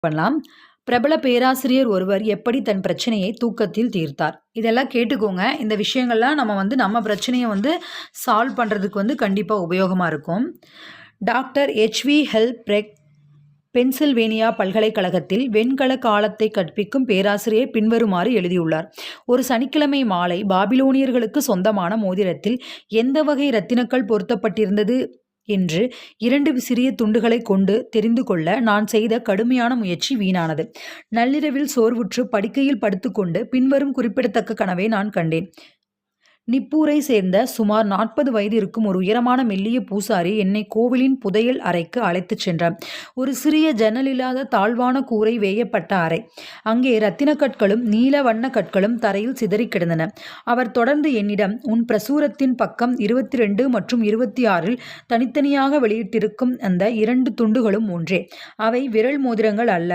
பண்ணலாம். பிரபல பேராசிரியர் ஒருவர் எப்படி தன் பிரச்சனையை தூக்கத்தில் தீர்த்தார்? இதெல்லாம் கேட்டுக்கோங்க. இந்த விஷயங்கள்லாம் நம்ம வந்து நம்ம பிரச்சனையை வந்து சால்வ் பண்ணுறதுக்கு வந்து கண்டிப்பாக உபயோகமாக இருக்கும். Doctor HV Hilprecht Pennsylvania பல்கலைக்கழகத்தில் வெண்கல காலத்தை கற்பிக்கும் பேராசிரியர் பின்வருமாறு எழுதியுள்ளார். ஒரு சனிக்கிழமை மாலை பாபிலோனியர்களுக்கு சொந்தமான மோதிரத்தில் எந்த வகை ரத்தினக்கல் பொருத்தப்பட்டிருந்தது? என்று இரண்டு சிறிய துண்டுகளை கொண்டு தெரிந்து கொள்ள நான் செய்த கடுமையான முயற்சி வீணானது. நள்ளிரவில் சோர்வுற்று படுக்கையில் படுத்துக்கொண்டு பின்வரும் குறிப்பிடத்தக்க கனவை நான் கண்டேன். நிப்பூரை சேர்ந்த சுமார் நாற்பது வயது இருக்கும் ஒரு உயரமான மெல்லிய பூசாரி என்னை கோவிலின் புதையல் அறைக்கு அழைத்துச் சென்றார் ஒரு சிறிய ஜன்னல் இல்லாத தாழ்வான கூரை வேயப்பட்ட அறை. அங்கே இரத்தின கற்களும் நீல வண்ண கற்களும் தரையில் சிதறி கிடந்தன. அவர் தொடர்ந்து என்னிடம் உன் பிரசுரத்தின் பக்கம் இருபத்தி ரெண்டு மற்றும் இருபத்தி ஆறில் தனித்தனியாக வெளியிட்டிருக்கும் அந்த இரண்டு துண்டுகளும் ஒன்றே. அவை விரல் மோதிரங்கள் அல்ல.